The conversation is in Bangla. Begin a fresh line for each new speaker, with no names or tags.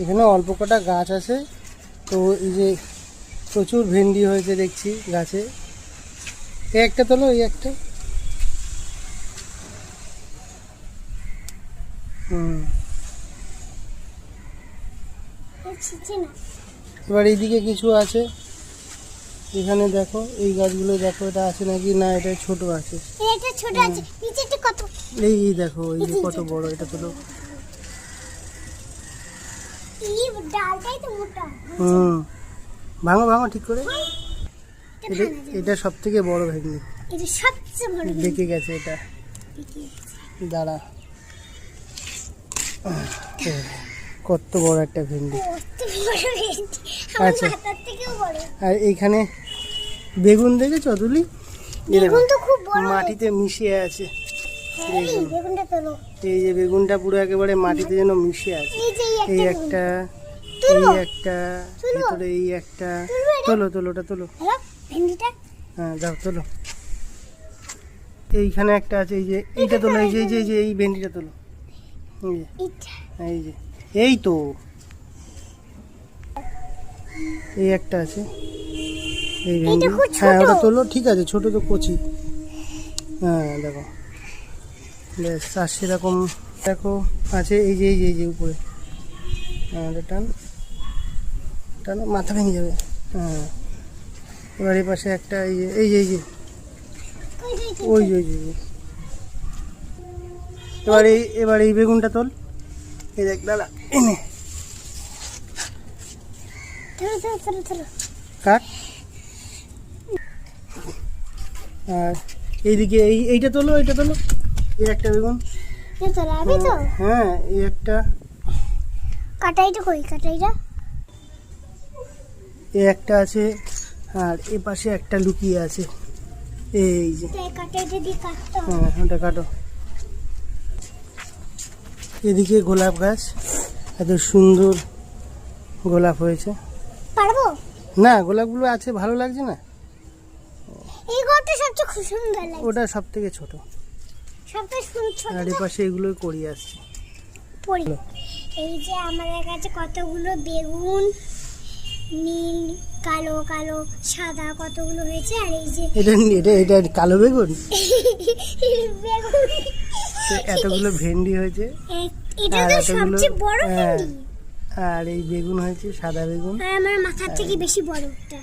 এখানে অল্প কটা গাছ আছে। তো এই যে প্রচুর ভেন্ডি হয়েছে দেখছি গাছে। এই একটা তোলো এই একটা। হুম। এবার এইদিকে কিছু আছে। এখানে দেখো এই গাছগুলো দেখো এটা আছে নাকি? না এটা ছোট আছে।
কত?
এই এই দেখো এই যে কত বড় এটা তোলো।
তো
হুম। ভাঙো ভাঙো ঠিক করে।
এটা ভাঙা।
সব থেকে বড় ভেন্ডি
এটা সবচেয়ে বড়
দেখে গেছে এটা। দাঁড়া। কত বড় একটা ভেন্ডি। আচ্ছা। আর এইখানে বেগুন দেখেছ তুলি মাটিতে মিশিয়ে আছে।
এই
যে বেগুনটা পুরো একেবারে মাটিতে যেন মিশে আছে।
এই একটা
এই একটা। ভিতরে এই একটা। তোলো তোলো ওটা তোলো। হ্যাঁ যাও তোলো। এইখানে একটা আছে এই যে এইটা তোলো এই যে এই যে এই ভেন্ডিটা তোলো। এই যে এই তো। এই একটা আছে। এই ভেন্ডি। হ্যাঁ ওটা তোলো ঠিক আছে ছোট তো কচি। হ্যাঁ দেখো। বেশ আর সেরকম দেখো, আছে এই যে এই যে এই যে উপরে। হ্যাঁ এটা টান, মাথা ভেঙে যাবে। হ্যাঁ। এই পাশে একটা, এই যে এই যে এই যে। ওই যে ওই যে। এবার এই এবার এই বেগুনটা তোল। এই দেখ, দাদা, এনে। কাট। আর এইদিকে, এই, এইটা তোলো এইটা তোলো। এই একটা বেগুন। হ্যাঁ এই একটা।
কাটাইটা কই কাটাইটা
এই একটা আছে আর এ পাশে একটা লুকিয়ে আছে। এই যে। হ্যাঁ ওটা কাটো। এদিকে গোলাপ গাছ এত সুন্দর গোলাপ হয়েছে।
পারব?
না গোলাপগুলো আছে ভালো লাগছে না।
এই ঘরটা সবচেয়ে সুন্দর লাগে
ওটা সব থেকে ছোট
সবচেয়ে সুন্দর ছোট।
আর পাশে এগুলোই করি আসছে।
এই যে আমাদের কাছে কতগুলো বেগুন নীল কালো কালো সাদা কতগুলো হয়েছে আর এই যে
এটা এটা এটা কালো বেগুন? এতগুলো ভেন্ডি হয়েছে।
এটা তো সবচেয়ে বড়
হ্যাঁ।
ভেন্ডি।
আর এই বেগুন হয়েছে সাদা বেগুন।
আর আমার মাথার থেকে বেশি বড় এটা